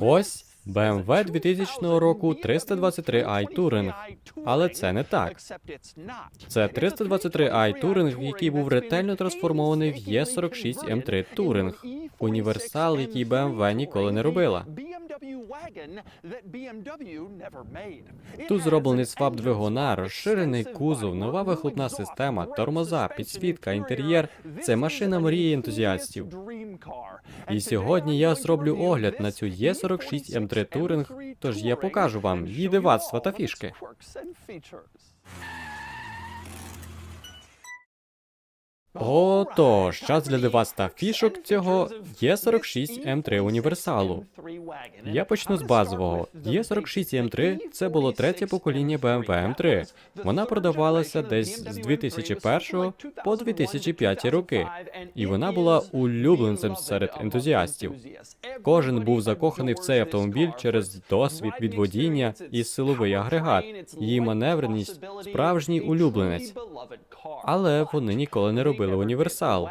Ось BMW 2000 року 323i Touring. Але це не так. Це 323i Touring, який був ретельно трансформований в E46 M3 Touring. Універсал, який BMW ніколи не робила. Тут зроблений свап двигуна, розширений кузов, нова вихлопна система, тормоза, підсвітка, інтер'єр. Це машина мрії ентузіастів. І сьогодні я зроблю огляд на цю Е46 М3 Touring, тож я покажу вам її дивацтва та фішки. Отож, час для дивацтв та фішок цього Е46 М3 універсалу. Я почну з базового. Е46 М3 це було третє покоління BMW M3. Вона продавалася десь з 2001 по 2005 роки, і вона була улюбленцем серед ентузіастів. Кожен був закоханий в цей автомобіль через досвід від водіння і силовий агрегат. Її маневреність справжній улюбленець. Але вони ніколи не робили універсал.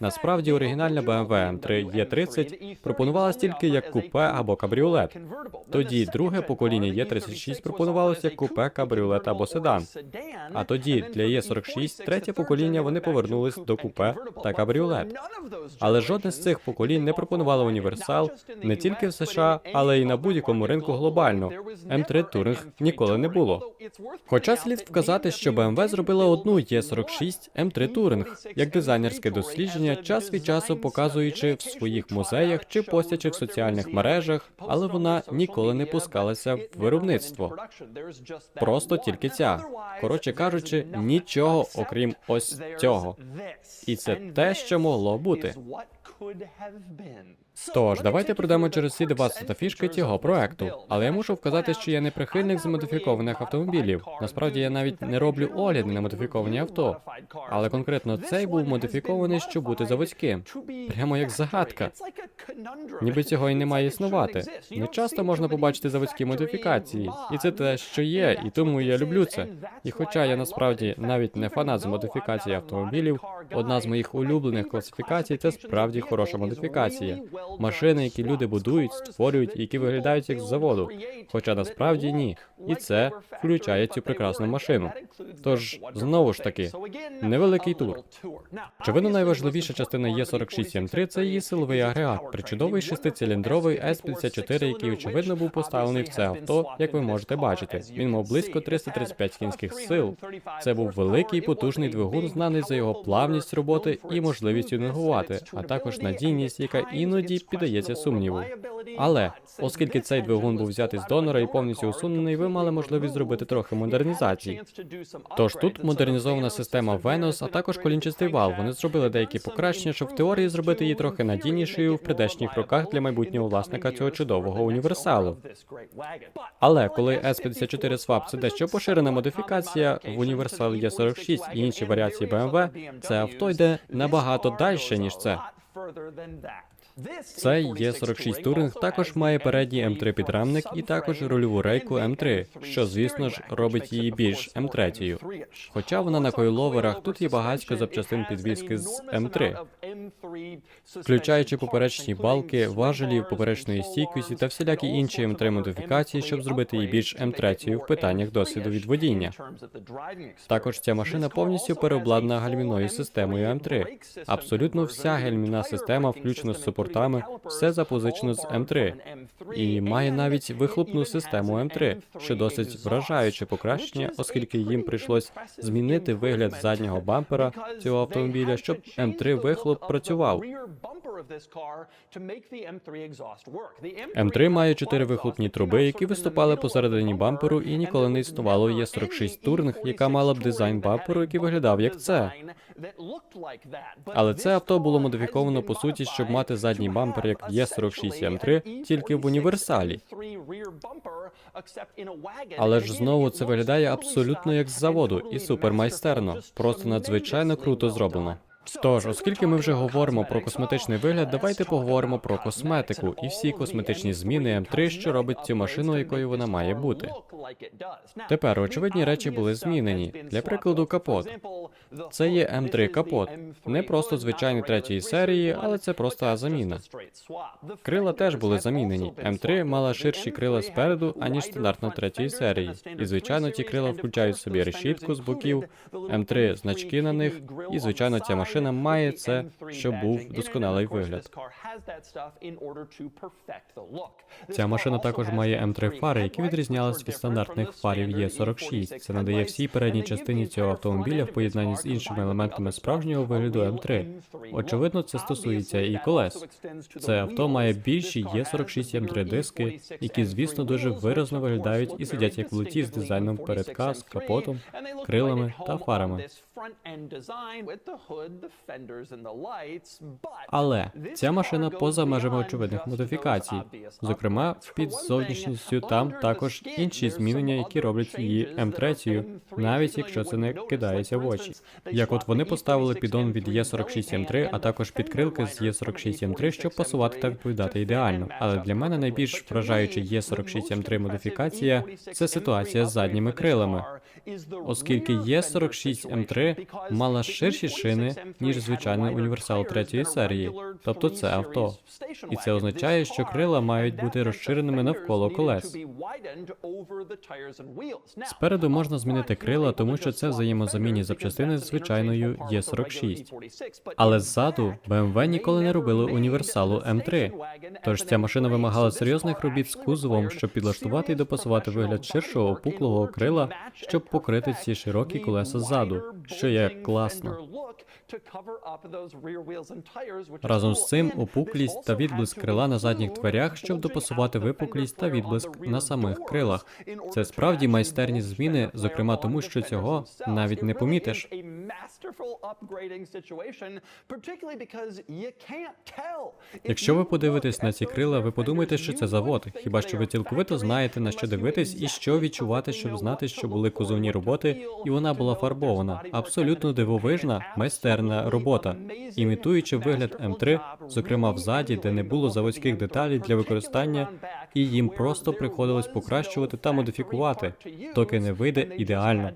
Насправді оригінальна BMW M3 E30 пропонувалась тільки як купе або кабріолет. Тоді друге покоління E36 пропонувалося як купе, кабріолет або седан. А тоді для E46 третє покоління вони повернулись до купе та кабріолет. Але жодне з цих поколінь не пропонувало універсал не тільки в США, але й на будь-якому ринку глобально. М3 Touring ніколи не було. Хоча слід вказати, що BMW зробила одну E46 M3 Touring як дизайнерське дослідження, час від часу показуючи в своїх музеях чи постячи в соціальних мережах, але вона ніколи не пускалася в виробництво. Просто тільки ця. Коротше кажучи, нічого окрім ось цього. І це те, що могло бути. Тож, давайте пройдемо через всі та фішки цього проекту. Але я мушу вказати, що я не прихильник замодифікованих автомобілів. Насправді я навіть не роблю огляди на модифіковані авто. Але конкретно цей був модифікований, щоб бути заводським. Прямо як загадка. Ніби цього і не має існувати. Не часто можна побачити заводські модифікації, і це те, що є, і тому я люблю це. І хоча я насправді навіть не фанат з модифікації автомобілів, одна з моїх улюблених класифікацій це справді хороша модифікація. Машини, які люди будують, створюють, які виглядають як з заводу. Хоча насправді ні. І це включає цю прекрасну машину. Тож знову ж таки, невеликий тур. Очевидно, найважливіша частина Е46 М3 це її силовий агрегат, причудовий шестициліндровий С-54, який очевидно був поставлений в це авто, як ви можете бачити. Він мав близько 335 кінських сил. Це був великий потужний двигун, знаний за його плавність роботи і можливість юнингувати, а також надійність, яка іноді піддається сумніву. Але оскільки цей двигун був взятий з донора і повністю усунений, ви мали можливість зробити трохи модернізації. Тож тут модернізована система Venus, а також колінчастий вал. Вони зробили деякі покращення, щоб в теорії зробити її трохи надійнішою в прийдешніх роках для майбутнього власника цього чудового універсалу. Але коли S54 Swap – це дещо поширена модифікація, в універсал Є46 і інші варіації BMW, це авто йде набагато далі, ніж це. Цей Є46 Touring також має передній М3 підрамник і також рульову рейку М3, що, звісно ж, робить її більш М3. Хоча вона на койловерах, тут є багатько запчастин підвіски з М3, включаючи поперечні балки, важелі поперечної стійкості та всілякі інші М3 модифікації, щоб зробити її більш М3 в питаннях досвіду від водіння. Також ця машина повністю переобладнана гальмівною системою М3. Абсолютно вся гальмівна система, включно з супортами, все запозичено з М3. І має навіть вихлопну систему М3, що досить вражаюче покращення, оскільки їм прийшлось змінити вигляд заднього бампера цього автомобіля, щоб М3 вихлоп працював. М3 має чотири вихлопні труби, які виступали посередині бамперу, і ніколи не існувало Є46 Touring, яка мала б дизайн бамперу, який виглядав як це. Але це авто було модифіковано по суті, щоб мати задній бампер як Є46 М3, тільки в універсалі. Але ж знову це виглядає абсолютно як з заводу і супермайстерно, просто надзвичайно круто зроблено. Тож, оскільки ми вже говоримо про косметичний вигляд, давайте поговоримо про косметику і всі косметичні зміни М3, що робить цю машину, якою вона має бути. Тепер очевидні речі були змінені. Для прикладу, капот. Це є М3 капот, не просто звичайний третьої серії, але це просто заміна. Крила теж були замінені. М3 мала ширші крила спереду, аніж стандартно третьої серії. І звичайно, ті крила включають в собі решітку з боків, М3 значки на них, і звичайно, ця машина має це, щоб був досконалий вигляд. Ця машина також має М3 фари, які відрізнялись від стандартних фарів Є46. Це надає всій передній частині цього автомобіля в поєднанні з іншими елементами справжнього вигляду М3. Очевидно, це стосується і колес. Це авто має більші Є46 М3 диски, які, звісно, дуже виразно виглядають і сидять як влуті з дизайном передка, з капотом, крилами та фарами. Але ця машина поза межами очевидних модифікацій. Зокрема, під зовнішністю там також інші змінення, які роблять її М3, навіть якщо це не кидається в очі. Як от вони поставили підон від Є46 М3, а також підкрилки з Є46 М3, щоб пасувати та відповідати ідеально. Але для мене найбільш вражаюча Є46 М3 модифікація це ситуація з задніми крилами. Оскільки Є46 М3 мала ширші шини, ніж звичайний універсал третьої серії, тобто це авто. І це означає, що крила мають бути розширеними навколо колес. Спереду можна змінити крила, тому що це взаємозамінні запчастини з звичайною Є46. Але ззаду BMW ніколи не робили універсалу М3. Тож ця машина вимагала серйозних робіт з кузовом, щоб підлаштувати і допасувати вигляд ширшого опуклого крила, щоб покрити ці широкі колеса ззаду, що є класно. Разом з цим опуклість та відблиск крила на задніх дверях, щоб допасувати випуклість та відблиск на самих крилах. Це справді майстерні зміни, зокрема тому, що цього навіть не помітиш. Якщо ви подивитесь на ці крила, ви подумаєте, що це завод. Хіба що ви цілковито знаєте на що дивитись і що відчувати, щоб знати, що були кузовні роботи, і вона була фарбована. Абсолютно дивовижна, майстерна робота, імітуючи вигляд М3, зокрема в заді, де не було заводських деталей для використання, і їм просто приходилось покращувати та модифікувати, доки не вийде ідеально.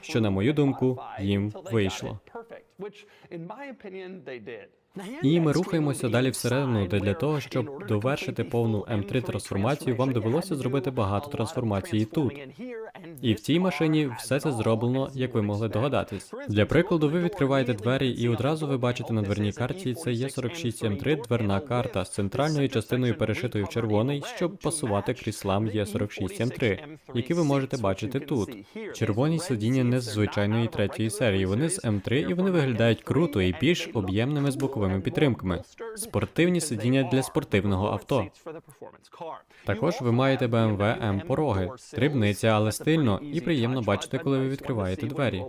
Що, на мою думку, їм вийшло. І ми рухаємося далі всередину, де для того, щоб довершити повну М3 трансформацію, вам довелося зробити багато трансформацій тут. І в цій машині все це зроблено, як ви могли догадатись. Для прикладу, ви відкриваєте двері, і одразу ви бачите на дверній карті це є 46 М3 дверна карта з центральною частиною перешитою в червоний, щоб пасувати кріслам є 46 М3, які ви можете бачити тут. Червоні сидіння не з звичайної третьої серії. Вони з М3 і вони виглядають круто і більш об'ємними з боковими підтримками. Спортивні сидіння для спортивного авто. Також ви маєте BMW M пороги, дрібниця, але стильно і приємно бачити, коли ви відкриваєте двері.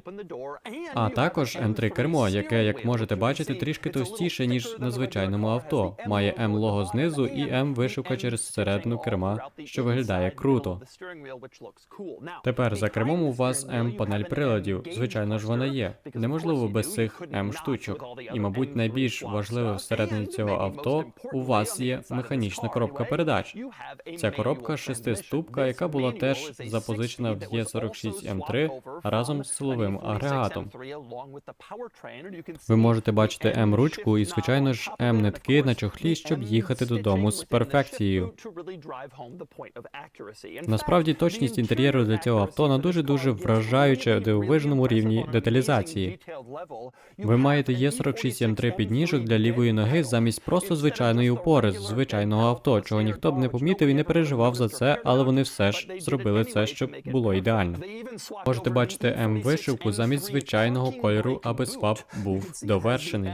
А також М3 кермо, яке, як можете бачити, трішки товстіше ніж на звичайному авто. Має М лого знизу і М вишивка через середину керма, що виглядає круто. Тепер за кермом у вас М панель приладів. Звичайно ж, вона є. Неможливо без цих М штучок. І, мабуть, найбільш важливе всередині цього авто у вас є механічна коробка передач. Ця коробка шестиступка, яка була теж запозичена в Є46 М3 разом з силовим агрегатом. Ви можете бачити М-ручку і, звичайно ж, М-нитки на чохлі, щоб їхати додому з перфекцією. Насправді точність інтер'єру для цього авто на дуже дуже вражаюче дивовижному рівні деталізації. Ви маєте Є46 М3 підніжок для лівої ноги замість просто звичайної опори з звичайного авто, чого ніхто б не помітив і не переживав за це, але вони все ж зробили це, щоб було ідеально. Можете бачити М вишивку замість звичайного кольору, аби свап був довершений.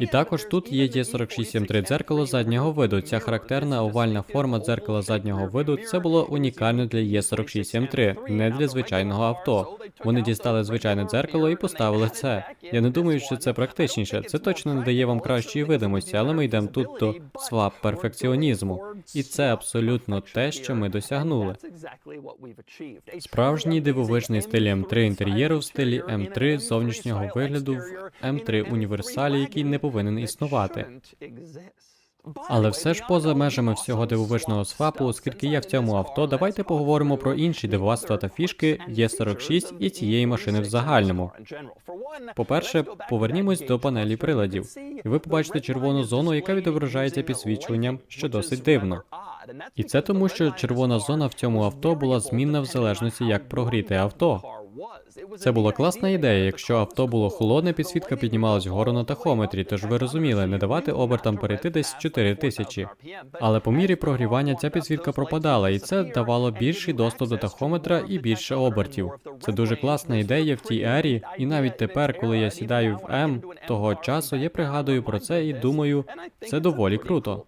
І також тут є Є46 М3 дзеркало заднього виду. Ця характерна овальна форма дзеркала заднього виду це було унікально для Є46 М3, не для звичайного авто. Вони дістали звичайне дзеркало і поставили це. Я не думаю, що це практичніше. Це точно не дає вам кращої видимості, але ми йдемо тут до свап перфекціонізму. І це абсолютно те, що ми досягнули. Справжній дивовижний стиль М3 інтер'єру в стилі М3 зовнішнього вигляду в М3 універсалі, який не повинен існувати. Але все ж поза межами всього дивовижного свапу, оскільки я в цьому авто, давайте поговоримо про інші дивацтва та фішки Є46 і цієї машини в загальному. По-перше, повернімось до панелі приладів, і ви побачите червону зону, яка відображається підсвічуванням, що досить дивно. І це тому, що червона зона в цьому авто була змінна в залежності, як прогріти авто. Це була класна ідея. Якщо авто було холодне, підсвітка піднімалась вгору на тахометрі, тож ви розуміли, не давати обертам перейти десь 4 тисячі. Але по мірі прогрівання ця підсвітка пропадала, і це давало більший доступ до тахометра і більше обертів. Це дуже класна ідея в тій ері, і навіть тепер, коли я сідаю в М того часу, я пригадую про це і думаю, це доволі круто.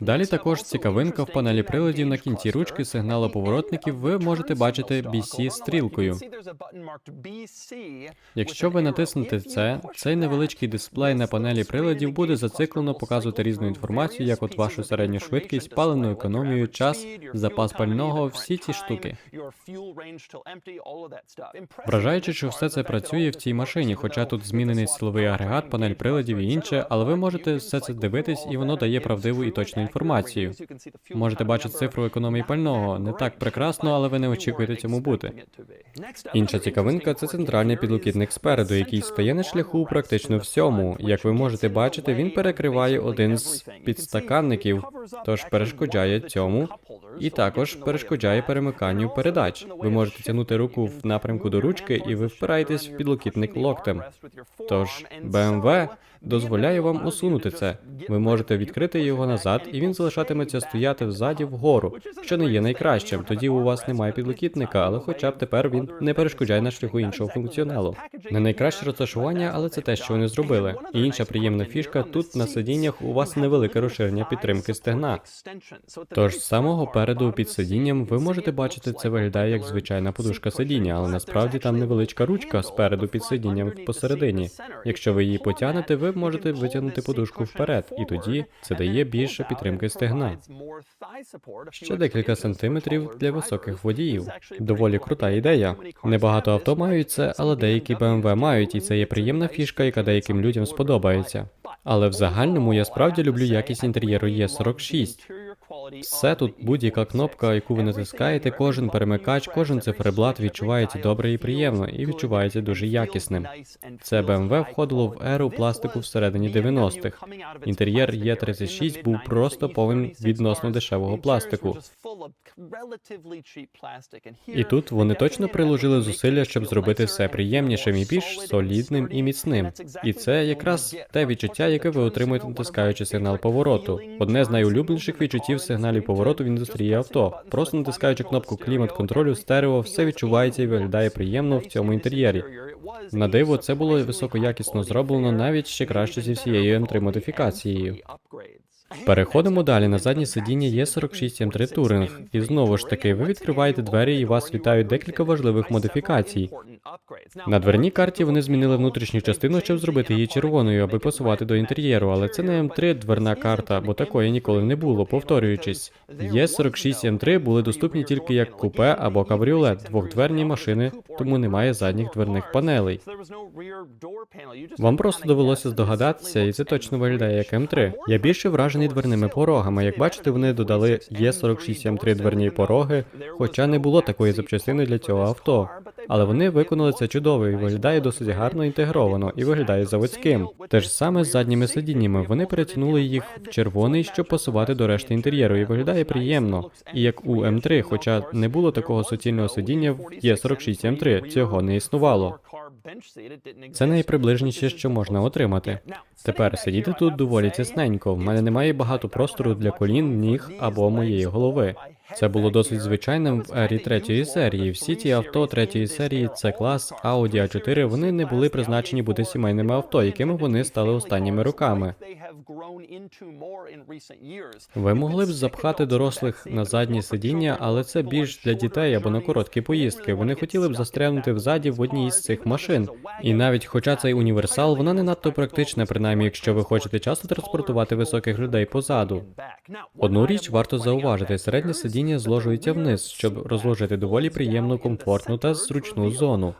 Далі також цікавинка в панелі приладів на кінці ручки сигналоповоротників ви можете бачити BC стрілкою. Якщо ви натиснете це, цей невеличкий дисплей на панелі приладів буде зациклено показувати різну інформацію, як от вашу середню швидкість, паливну економію, час, запас пального, всі ці штуки. Вражаючи, що все це працює в цій машині, хоча тут змінений силовий агрегат, панель приладів і інше, але ви можете все це дивитись, і воно дає правдиву і точну інформацію. Можете бачити цифру економії пального. Не так прекрасно, але ви не очікуєте цьому бути. Інша цікавинка це центральний підлокітник спереду, який стає на шляху практично всьому. Як ви можете бачити, він перекриває один з підстаканників, тож перешкоджає цьому, і також перешкоджає перемиканню передач. Ви можете тягнути руку в напрямку до ручки, і ви впираєтесь в підлокітник локтем. Тож BMW дозволяє вам усунути це. Ви можете відкрити його назад, і він залишатиметься стояти взаді вгору, що не є найкращим. Тоді у вас немає підлокітника, але хоча б тепер він не перешкоджає на шляху іншого функціоналу. Не найкраще розташування, але це те, що вони зробили. І інша приємна фішка тут на сидіннях у вас невелике розширення підтримки стегна. Тож з самого переду під сидінням ви можете бачити, це виглядає як звичайна подушка сидіння, але насправді там невеличка ручка спереду під сидінням посередині. Якщо ви її потягнете, ви можете витягнути подушку вперед, і тоді це дає більше підтримки стегна. Ще декілька сантиметрів для високих водіїв. Доволі крута ідея. Небагато авто мають це, але деякі BMW мають, і це є приємна фішка, яка деяким людям сподобається. Але в загальному я справді люблю якість інтер'єру Є46. Все тут, будь-яка кнопка, яку ви натискаєте, кожен перемикач, кожен циферблат відчувається добре і приємно, і відчувається дуже якісним. Це BMW входило в еру пластику всередині 90-х. Інтер'єр Є36 був просто повен відносно дешевого пластику. І тут вони точно приложили зусилля, щоб зробити все приємнішим і більш солідним і міцним. І це якраз те відчуття, яке ви отримуєте, натискаючи сигнал повороту. Одне з найулюбленіших відчуттів сигналів повороту в індустрії авто. Просто натискаючи кнопку клімат контролю, стерео, все відчувається і виглядає приємно в цьому інтер'єрі. На диво, це було високоякісно зроблено навіть ще краще зі всією М3 модифікацією. Переходимо далі на заднє сидіння є 46 М3 Touring. І знову ж таки, ви відкриваєте двері і вас вітають декілька важливих модифікацій. На дверній карті вони змінили внутрішню частину, щоб зробити її червоною, аби пасувати до інтер'єру, але це не М3 дверна карта, бо такої ніколи не було. Повторюючись, є 46 М3 були доступні тільки як купе або кабріолет, двохдверні машини, тому немає задніх дверних панелей. Вам просто довелося здогадатися, і це точно виглядає як М3. Я більше вражений дверними порогами. Як бачите, вони додали Є46 М3 дверні пороги, хоча не було такої запчастини для цього авто. Але вони виконали це чудово і виглядає досить гарно інтегровано і виглядає заводським. Те ж саме з задніми сидіннями. Вони перетягнули їх в червоний, щоб пасувати до решти інтер'єру, і виглядає приємно. І як у М3, хоча не було такого суцільного сидіння в Є46 М3, цього не існувало. Це найприближніше, що можна отримати. Тепер сидіти тут доволі тісненько. В мене немає багато простору для колін, ніг або моєї голови. Це було досить звичайним в ері третьої серії. Всі ті авто третьої серії, це клас Audi A4, вони не були призначені бути сімейними авто, якими вони стали останніми роками. Ви могли б запхати дорослих на заднє сидіння, але це більш для дітей або на короткі поїздки. Вони хотіли б застрягнути взаді в одній із цих машин. І навіть хоча цей універсал, вона не надто практична, принаймні, якщо ви хочете часто транспортувати високих людей позаду. Одну річ варто зауважити: середнє сидіння зложується вниз, щоб розложити доволі приємну, комфортну та зручну зону.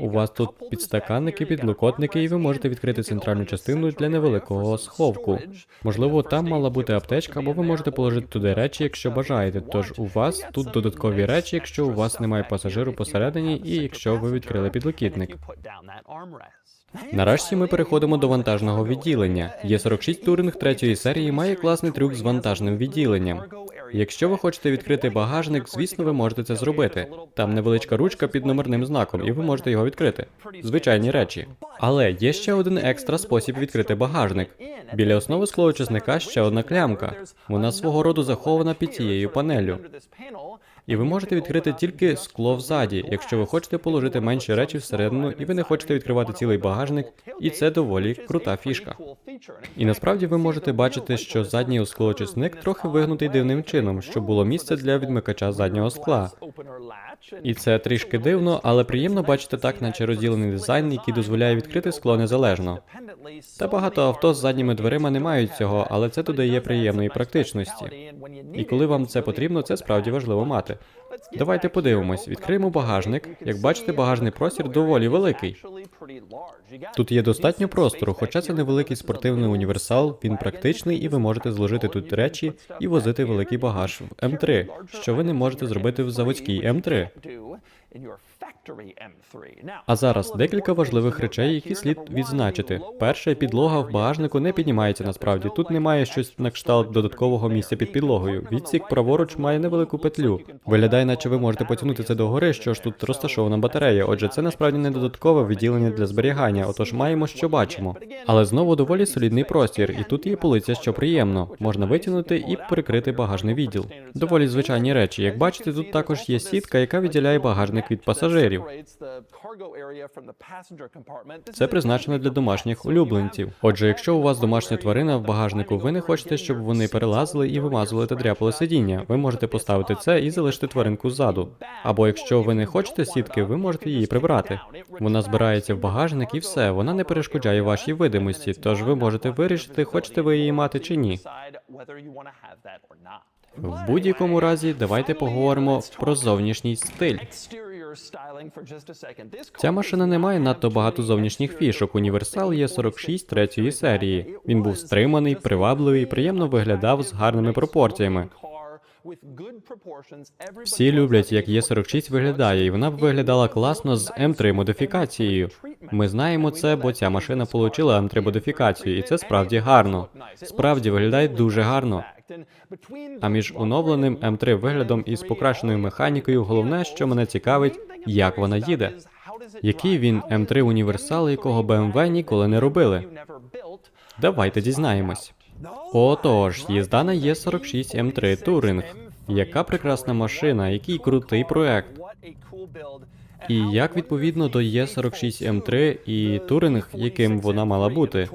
У вас тут підстаканники, підлокотники, і ви можете відкрити центральну частину для невеликого сховку. Можливо, там мала бути аптечка, або ви можете положити туди речі, якщо бажаєте. Тож у вас тут додаткові речі, якщо у вас немає пасажиру посередині, і якщо ви відкрили підлокітник. Нарешті ми переходимо до вантажного відділення. Є46 туринг третьої серії має класний трюк з вантажним відділенням. Якщо ви хочете відкрити багажник, звісно, ви можете це зробити. Там невеличка ручка під номерним знаком, і ви можете його відкрити. Звичайні речі. Але є ще один екстра спосіб відкрити багажник. Біля основи склоочисника ще одна клямка. Вона свого роду захована під цією панелью. І ви можете відкрити тільки скло взаді, якщо ви хочете положити менші речі всередину, і ви не хочете відкривати цілий багажник, і це доволі крута фішка. І насправді ви можете бачити, що задній склоочисник трохи вигнутий дивним чином, щоб було місце для відмикача заднього скла. І це трішки дивно, але приємно бачити так, наче розділений дизайн, який дозволяє відкрити скло незалежно. Та багато авто з задніми дверима не мають цього, але це додає приємної практичності. І коли вам це потрібно, це справді важливо мати. Давайте подивимось. Відкриємо багажник. Як бачите, багажний простір доволі великий. Тут є достатньо простору, хоча це невеликий спортивний універсал, він практичний, і ви можете зложити тут речі і возити великий багаж в М3, що ви не можете зробити в заводській М3. А зараз декілька важливих речей, які слід відзначити. Перше, підлога в багажнику не піднімається насправді. Тут немає щось на кшталт додаткового місця під підлогою. Відсік праворуч має невелику петлю. Виглядає, наче ви можете потягнути це догори, що ж тут розташована батарея. Отже, це насправді не додаткове відділення для зберігання, отож маємо, що бачимо. Але знову доволі солідний простір, і тут є полиця, що приємно. Можна витягнути і прикрити багажний відділ. Доволі звичайні речі. Як бачите, тут також є сітка, яка відділяє багажник від пасажирів. Це призначено для домашніх улюбленців. Отже, якщо у вас домашня тварина в багажнику, ви не хочете, щоб вони перелазили і вимазували та дряпали сидіння. Ви можете поставити це і залишити тваринку ззаду. Або якщо ви не хочете сітки, ви можете її прибрати. Вона збирається в багажник і все. Вона не перешкоджає вашій видимості, тож ви можете вирішити, хочете ви її мати чи ні. В будь-якому разі, давайте поговоримо про зовнішній стиль. Ця машина не має надто багато зовнішніх фішок. Універсал є 46 третьої серії. Він був стриманий, привабливий, приємно виглядав з гарними пропорціями. Всі люблять, як Є46 виглядає, і вона б виглядала класно з М3 модифікацією. Ми знаємо це, бо ця машина отримала М3 модифікацію, і це справді гарно. Справді виглядає дуже гарно. А між оновленим М3 виглядом і з покращеною механікою, головне, що мене цікавить, як вона їде. Який він М3 універсал, якого BMW ніколи не робили. Давайте дізнаємось. Отож, їзда на Є46 М3 Туринг. Яка прекрасна машина, який крутий проект. І як відповідно до Є46 М3 і Туринг, яким вона мала бути.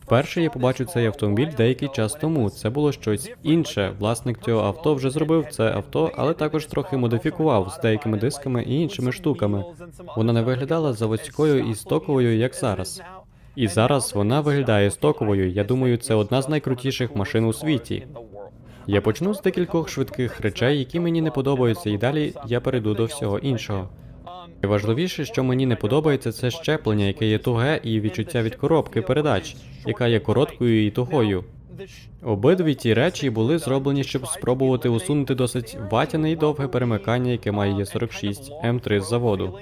Вперше я побачив цей автомобіль деякий час тому. Це було щось інше. Власник цього авто вже зробив це авто, але також трохи модифікував з деякими дисками і іншими штуками. Вона не виглядала заводською і стоковою, як зараз. І зараз вона виглядає стоковою. Я думаю, це одна з найкрутіших машин у світі. Я почну з декількох швидких речей, які мені не подобаються, і далі я перейду до всього іншого. Найважливіше, що мені не подобається, це щеплення, яке є туге, і відчуття від коробки передач, яка є короткою і тугою. Обидві ті речі були зроблені, щоб спробувати усунути досить ватяне і довге перемикання, яке має Є46 М3 з заводу.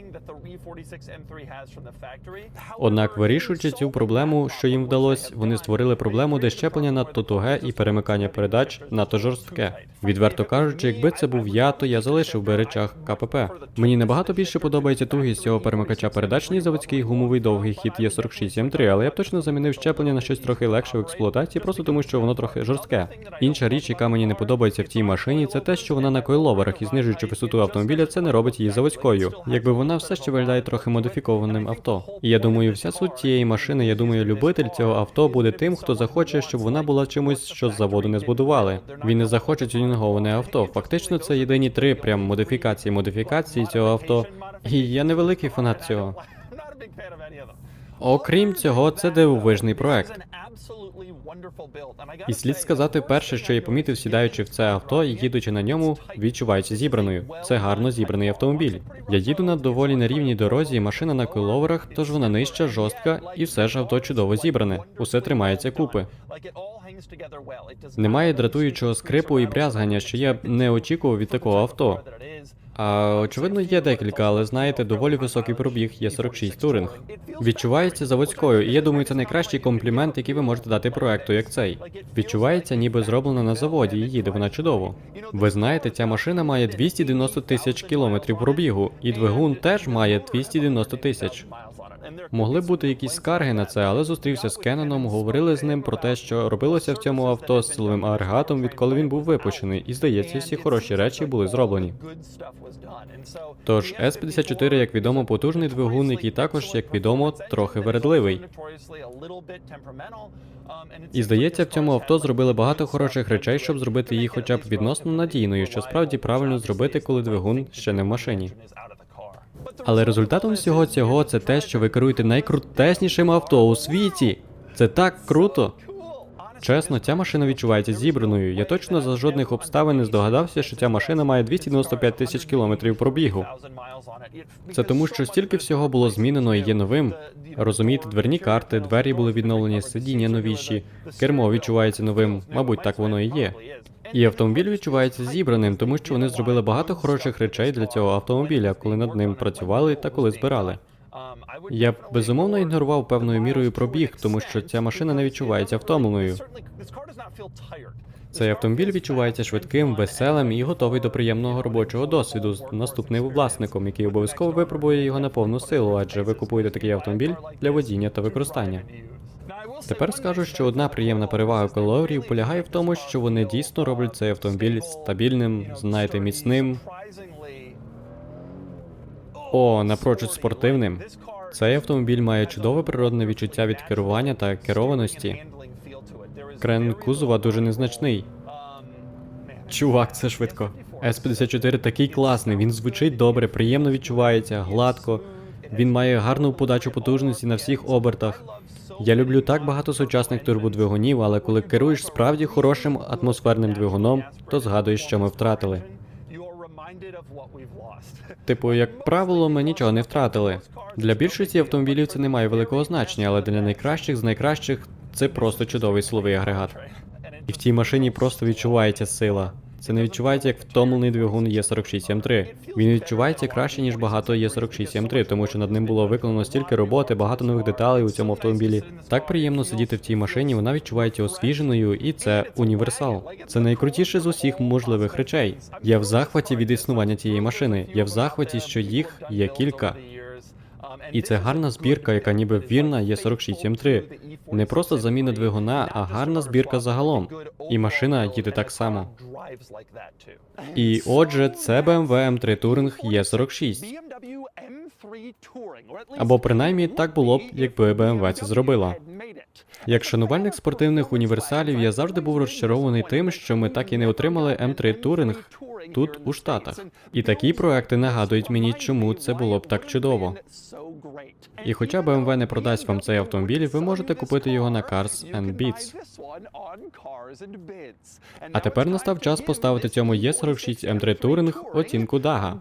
Однак, вирішуючи цю проблему, що їм вдалося, вони створили проблему, де щеплення надто туге і перемикання передач надто жорстке. Відверто кажучи, якби це був я, то я залишив би речах КПП. Мені набагато більше подобається тугість цього перемикача передач, ніж заводський гумовий довгий хід Є46 М3, але я б точно замінив щеплення на щось трохи легше в експлуатації, просто тому що воно трохи жорстке. Інша річ, яка мені не подобається в цій машині, це те, що вона на койловерах і знижуючи висоту автомобіля, це не робить її заводською. Якби вона все ще виглядає трохи модифікованим авто. І я думаю, вся суть цієї машини, я думаю, любитель цього авто буде тим, хто захоче, щоб вона була чимось, що з заводу не збудували. Він не захоче тюнінговане авто. Фактично, це єдині три прям модифікації модифікації цього авто. І я не великий фанат цього. Окрім цього, це дивовижний проект. І слід сказати, перше, що я помітив, сідаючи в це авто і їдучи на ньому, відчувається зібраною. Це гарно зібраний автомобіль. Я їду на доволі нерівній дорозі, і машина на койловерах, тож вона нижча, жорстка, і все ж авто чудово зібране. Усе тримається купи. Немає дратуючого скрипу і брязгання, що я б не очікував від такого авто. А очевидно, є декілька, але знаєте, доволі високий пробіг є 46 туринг. Відчувається заводською, і я думаю, це найкращий комплімент, який ви можете дати проекту, як цей. Відчувається, ніби зроблена на заводі, і їде вона чудово. Ви знаєте, ця машина має 290 тисяч кілометрів пробігу, і двигун теж має 290 тисяч. Могли бути якісь скарги на це, але зустрівся з Кеноном, говорили з ним про те, що робилося в цьому авто з силовим агрегатом, відколи він був випущений, і здається, всі хороші речі були зроблені. Тож С-54, як відомо, потужний двигун, який також, як відомо, трохи вередливий. І здається, в цьому авто зробили багато хороших речей, щоб зробити її хоча б відносно надійною, що справді правильно зробити, коли двигун ще не в машині. Але результатом всього цього це те, що ви керуєте найкрутеснішим авто у світі. Це так круто. Чесно, ця машина відчувається зібраною. Я точно за жодних обставин не здогадався, що ця машина має 295 тисяч кілометрів пробігу. Це тому, що стільки всього було змінено і є новим. Розумієте, дверні карти, двері були відновлені, сидіння новіші, кермо відчувається новим, мабуть, так воно і є. І автомобіль відчувається зібраним, тому що вони зробили багато хороших речей для цього автомобіля, коли над ним працювали та коли збирали. Я б безумовно ігнорував певною мірою пробіг, тому що ця машина не відчувається втомленою. Цей автомобіль відчувається швидким, веселим і готовий до приємного робочого досвіду з наступним власником, який обов'язково випробує його на повну силу, адже ви купуєте такий автомобіль для водіння та використання. Тепер скажу, що одна приємна перевага колорів полягає в тому, що вони дійсно роблять цей автомобіль стабільним, знаєте, міцним. О, напрочуд спортивним. Цей автомобіль має чудове природне відчуття від керування та керованості. Крен кузова дуже незначний. Чувак, це швидко. С-54 такий класний, він звучить добре, приємно відчувається, гладко. Він має гарну подачу потужності на всіх обертах. Я люблю так багато сучасних турбодвигунів, але коли керуєш справді хорошим атмосферним двигуном, то згадуєш, що ми втратили. Типу, як правило, ми нічого не втратили. Для більшості автомобілів це не має великого значення, але для найкращих з найкращих це просто чудовий силовий агрегат. І в цій машині просто відчувається сила. Це не відчувається як втомлений двигун Є46М3. Він відчувається краще, ніж багато Є46М3, тому що над ним було виконано стільки роботи, багато нових деталей у цьому автомобілі. Так приємно сидіти в цій машині, вона відчувається освіженою, і це універсал. Це найкрутіше з усіх можливих речей. Я в захваті від існування цієї машини. Я в захваті, що їх є кілька. І це гарна збірка, яка ніби вірна є 46 М3. Не просто заміна двигуна, а гарна збірка загалом. І машина їде так само. І отже, це BMW M3 Touring Е46. Або принаймні так було б, якби BMW це зробила. Як шанувальник спортивних універсалів, я завжди був розчарований тим, що ми так і не отримали М3 Touring тут, у Штатах. І такі проекти нагадують мені, чому це було б так чудово. І хоча BMW не продасть вам цей автомобіль, ви можете купити його на Cars and Beats. А тепер настав час поставити цьому Е46 М3 Touring оцінку Дага.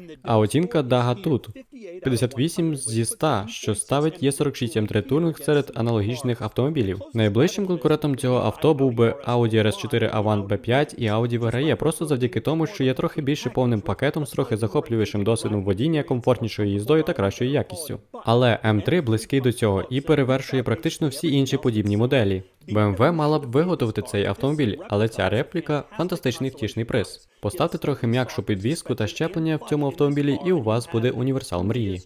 А оцінка Дага тут 58 зі 100, що ставить Є46 М3 Touring серед аналогічних автомобілів. Найближчим конкурентом цього авто був би Audi RS4 Avant B5 і Audi виграє просто завдяки тому, що є трохи більше повним пакетом з трохи захоплювішим досвідом водіння, комфортнішою їздою та кращою якістю. Але М3 близький до цього і перевершує практично всі інші подібні моделі. BMW мала б виготовити цей автомобіль, але ця репліка фантастичний втішний приз. Поставте трохи м'якшу підвіску та щеплення в цьому автомобілі, і у вас буде універсал мрії.